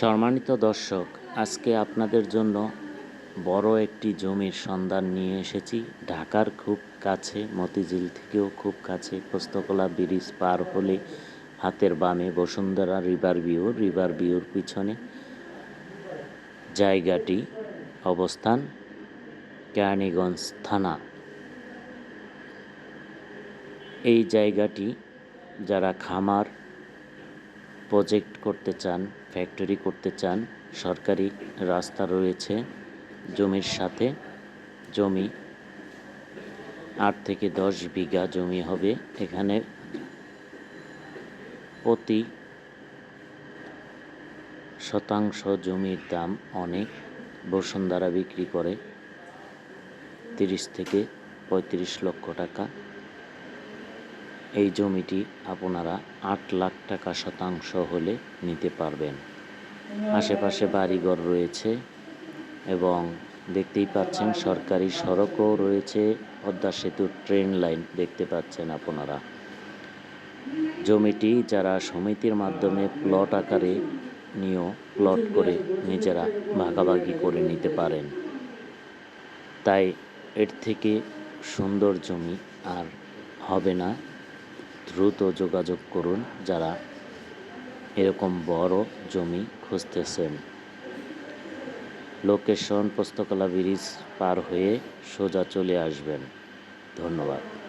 সম্মানিত দর্শক, আজকে আপনাদের জন্য বড় একটি জমির সন্ধান নিয়ে এসেছি। ঢাকার খুব কাছে, মতিঝিল থেকেও খুব কাছে পোস্তকলা ব্রিজ পার হলে হাতের বামে বসুন্ধরা রিভার ভিউ, রিভার ভিউর পিছনে জায়গাটি অবস্থান কেরানীগঞ্জ থানা। এই জায়গাটি যারা খামার প্রজেক্ট করতে চান, ফ্যাক্টরি করতে চান, সরকারি রাস্তা রয়েছে জমির সাথে। জমি আট থেকে দশ বিঘা জমি হবে এখানে। প্রতি শতাংশ জমির দাম অনেক, বসুন্ধরা বিক্রি করে তিরিশ থেকে পঁয়ত্রিশ লক্ষ টাকা। এই জমিটি আপনারা আট লাখ টাকা শতাংশ হলে নিতে পারবেন। আশেপাশে বাড়িঘর রয়েছে এবং দেখতেই পাচ্ছেন সরকারি সড়কও রয়েছে, পদ্মা সেতুর ট্রেন লাইন দেখতে পাচ্ছেন আপনারা। জমিটি যারা সমিতির মাধ্যমে প্লট আকারে নিয়েও প্লট করে নিজেরা ভাগাভাগি করে নিতে পারেন। তাই এর থেকে সুন্দর জমি আর হবে না। দ্রুত যোগাযোগ করুন যারা এরকম বড় জমি খুঁজতেছেন। লোকেশন পুস্তকলা ব্রিজ পার হয়ে সোজা চলে আসবেন। ধন্যবাদ।